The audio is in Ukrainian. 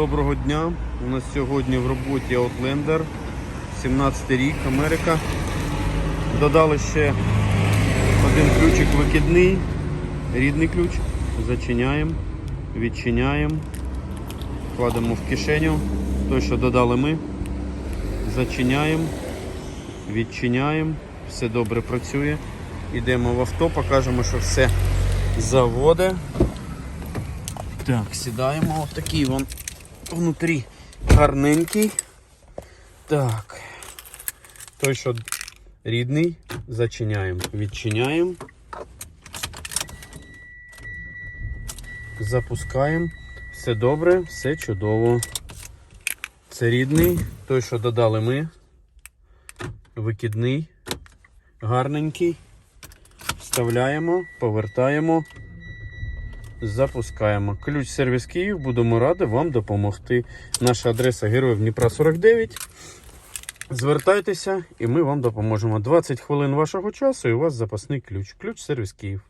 Доброго дня. У нас сьогодні в роботі Outlander, 17 рік, Америка. Додали ще один ключик викидний, рідний ключ. Зачиняємо, відчиняємо, кладемо в кишеню. Той, що додали ми. Зачиняємо, відчиняємо. Все добре працює. Йдемо в авто, покажемо, що все заводе. Так, сідаємо. Такий вон внутрі гарненький. Так. Той, що рідний, зачиняємо. Відчиняємо. Запускаємо. Все добре, все чудово. Це рідний, той, що додали ми. Викидний, гарненький. Вставляємо, повертаємо. Запускаємо. Ключ сервіс Київ. Будемо раді вам допомогти. Наша адреса Героїв Дніпра 49. Звертайтеся і ми вам допоможемо. 20 хвилин вашого часу і у вас запасний ключ. Ключ сервіс Київ.